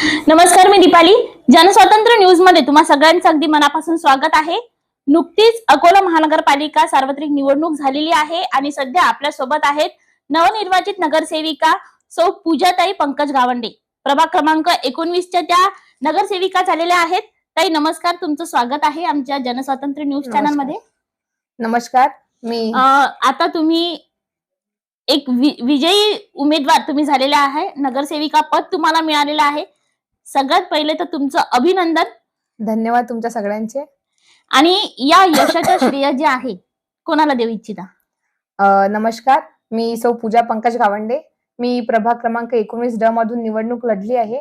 नमस्कार मी दीपाली. जनस्वातंत्र्य न्यूजमध्ये तुम्हा सगळ्यांचं अगदी मनापासून स्वागत आहे. नुकतीच अकोला महानगरपालिका सार्वत्रिक निवडणूक झालेली आहे आणि सध्या आपल्यासोबत आहेत नवनिर्वाचित नगरसेविका सौ पूजाताई पंकज गावंडे. प्रभाग क्रमांक एकोणवीसच्या त्या नगरसेविका झालेल्या आहेत. ताई नमस्कार. तुमचं स्वागत आहे आमच्या जनस्वातंत्र्य न्यूज. चॅनलमध्ये नमस्कार. मी आता तुम्ही एक विजयी उमेदवार तुम्ही झालेले आहे. नगरसेविका पद तुम्हाला मिळालेलं आहे. सगळ्यात पहिले तर तुमचं अभिनंदन. धन्यवाद तुमच्या सगळ्यांचे. आणि या यशाचं श्रेय जे आहे कोणाला देऊ इच्छिता? नमस्कार मी सौ पूजा पंकज गावंडे. मी प्रभाग क्रमांक एकोणीस ड मधून निवडणूक लढली आहे.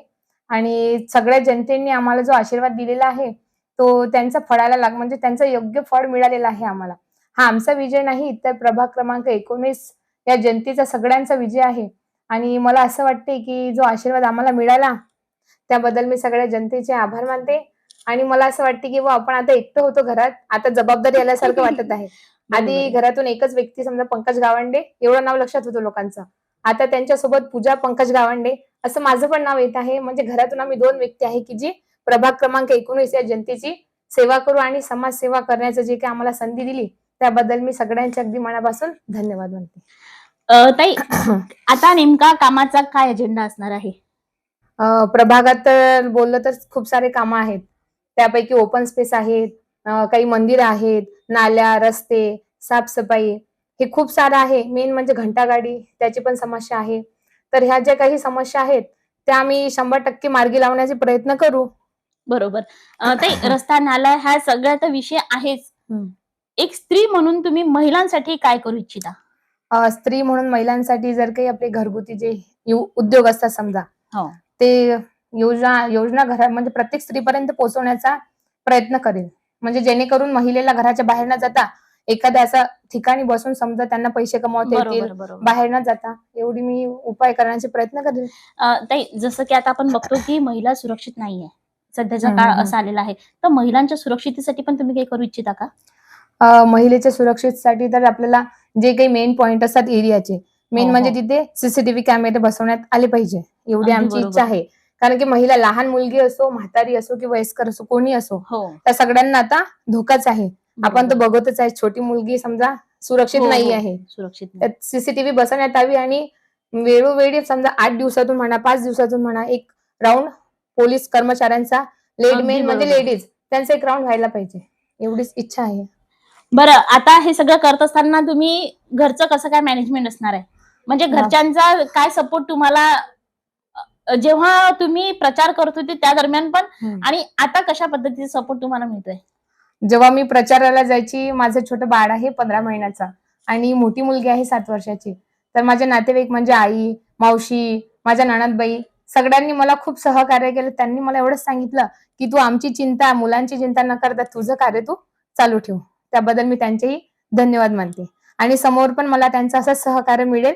आणि सगळ्या जनतेने आम्हाला जो आशीर्वाद दिलेला आहे तो त्यांचा फळाला लाग म्हणजे त्यांचं योग्य फळ मिळालेलं आहे आम्हाला. हा आमचा विजय नाही तर प्रभाग क्रमांक एकोणीस या जनतेचा सगळ्यांचा विजय आहे. आणि मला असं वाटते की जो आशीर्वाद आम्हाला मिळाला त्याबद्दल मी सगळ्या जनतेचे आभार मानते. आणि मला असं वाटते की आपण आता एकटं होतो घरात आता जबाबदारी आल्यासारखं वाटत आहे. आधी घरातून एकच व्यक्ती समजा पंकज गावंडे एवढं नाव लक्षात होतं लोकांचं. आता त्यांच्यासोबत पूजा पंकज गावंडे असं माझं पण नाव येत आहे. म्हणजे घरातून आम्ही दोन व्यक्ती आहे की जी प्रभाग क्रमांक एकोणीस या जनतेची सेवा करू आणि समाजसेवा करण्याचं जे काही आम्हाला संधी दिली त्याबद्दल मी सगळ्यांच्या अगदी मनापासून धन्यवाद म्हणते ताई आता नेमका कामाचा काय अजेंडा असणार आहे? प्रभागात तर बोललं तर खूप सारे कामं आहेत. त्यापैकी ओपन स्पेस आहेत काही मंदिर आहेत नाल्या रस्ते साफसफाई हे खूप सारं आहे. मेन म्हणजे घंटागाडी त्याची पण समस्या आहे. तर ह्या ज्या काही समस्या आहेत त्या आम्ही शंभर टक्के मार्गी लावण्याचे प्रयत्न करू. बरोबर. ताई रस्ता नाला ह्या सगळ्याचा विषय आहेच. एक स्त्री म्हणून तुम्ही महिलांसाठी काय करू इच्छिता? स्त्री म्हणून महिलांसाठी जर काही आपले घरगुती जे उद्योग असतात समजा हो. ते योजना योजना घरा म्हणजे प्रत्येक स्त्रीपर्यंत पोहोचवण्याचा प्रयत्न करेल. म्हणजे जेणेकरून महिलेला घराच्या बाहेर न जाता एखाद्या असा ठिकाणी बसून समजा त्यांना पैसे कमवता येतील बाहेर न जाता. एवढी मी उपाय करण्याचे प्रयत्न करेल. जसं की आता आपण बघतो की महिला सुरक्षित नाहीये. सध्याचा काळ. असा आलेला आहे. तर महिलांच्या सुरक्षितेसाठी पण तुम्ही काही करू इच्छिता का? महिलेच्या सुरक्षेसाठी तर आपल्याला जे काही मेन पॉइंट असतात एरियाचे मेन हो, म्हणजे हो. तिथे सीसीटीव्ही कॅमेरे बसवण्यात आले पाहिजे. एवढी आमची. इच्छा आहे कारण की महिला लहान मुलगी असो म्हातारी असो की वयस्कर असो कोणी असो हो त्या सगळ्यांना आता धोकाच आहे आपण तर. बघतच आहे छोटी मुलगी समजा सुरक्षित हो, नाही हो. आहे सुरक्षित सीसीटीव्ही बसवण्यात यावी आणि वेळोवेळी समजा आठ दिवसातून म्हणा पाच दिवसातून म्हणा एक राऊंड पोलीस कर्मचाऱ्यांचा लेड मेन म्हणजे. लेडीज त्यांचा एक राऊंड व्हायला पाहिजे एवढीच इच्छा आहे बरं आता हे सगळं करत असताना तुम्ही घरचं कसं काय मॅनेजमेंट असणार आहे म्हणजे. घरच्यांचा काय सपोर्ट तुम्हाला जेव्हा तुम्ही प्रचार करत होते त्या दरम्यान पण. आणि आता कशा पद्धतीचा सपोर्ट तुम्हाला मिळतोय? जेव्हा मी प्रचाराला जायची माझं छोटं बाळ आहे पंधरा महिन्याचा आणि मोठी मुलगी आहे सात वर्षाची तर माझे नातेवाईक म्हणजे आई मावशी माझ्या नणदबाई सगळ्यांनी मला खूप सहकार्य केलं. त्यांनी मला एवढंच सांगितलं की तू आमची चिंता मुलांची चिंता न करता तुझं कार्य तू चालू ठेव. त्याबद्दल मी त्यांचेही धन्यवाद मानते. आणि समोर पण मला त्यांचं असं सहकार्य मिळेल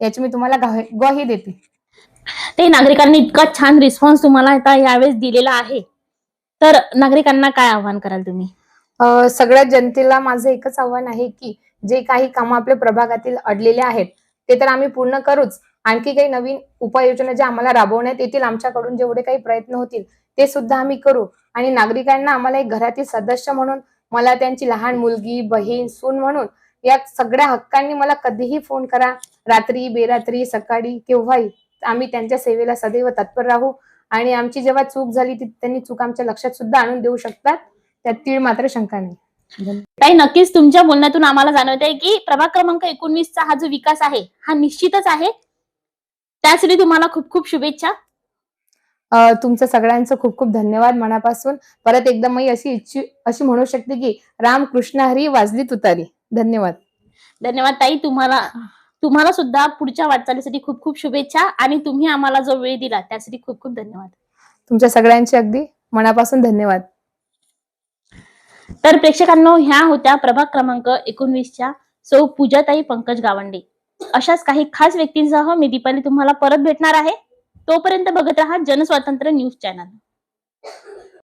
याची मी तुम्हाला ग्वाही देते. ते नागरिकांनी इतका छान रिस्पॉन्स तुम्हाला आता यावेळेस दिलेला आहे. तर नागरिकांना काय आव्हान कराल तुम्ही? सगळ्या जनतेला माझं एकच आव्हान आहे की जे काही कामं आपल्या प्रभागातील अडलेले आहेत ते तर आम्ही पूर्ण करूच. आणखी काही नवीन उपाययोजना ज्या आम्हाला राबवण्यात येतील आमच्याकडून जेवढे काही प्रयत्न होतील ते सुद्धा आम्ही करू. आणि नागरिकांना आम्हाला एक घरातील सदस्य म्हणून मला त्यांची लहान मुलगी बहीण सून म्हणून या सगळ्या हक्कांनी मला कधीही फोन करा. रात्री बेरात्री सकाळी केव्हाही. आम्ही त्यांच्या सेवेला सदैव तत्पर राहू आणि आमची जेव्हा चूक झाली ती त्यांनी चूक आमच्या लक्षात सुद्धा आणून देऊ शकतात. त्यात तीळ मात्र शंका नाही. ताई नक्कीच तुमच्या बोलण्यातून आम्हाला जाणवत आहे की प्रभाग क्रमांक एकोणवीसचा हा जो विकास आहे हा निश्चितच आहे. त्यासाठी तुम्हाला खूप खूप शुभेच्छा. तुमचं सगळ्यांचं खूप खूप धन्यवाद मनापासून. परत एकदा मी अशी इच्छी अशी म्हणू शकते की राम कृष्ण हरी वाजली तुतारी. धन्यवाद. धन्यवाद ताई तुम्हाला तुम्हाला सुद्धा पुढच्या वाटचालीसाठी खूप खूप शुभेच्छा आणि तुम्ही आम्हाला जो वेळ दिला त्यासाठी खूप खूप धन्यवाद. तुमच्या सगळ्यांचे अगदी मनापासून धन्यवाद. तर प्रेक्षकांनो ह्या होत्या प्रभाग क्रमांक एकोणवीसच्या सौ पूजाताई पंकज गावंडे. अशाच काही खास व्यक्तींसह मी दीपाली तुम्हाला परत भेटणार आहे. तोपर्यंत बघत राहा जनस्वातंत्र्य न्यूज चॅनल.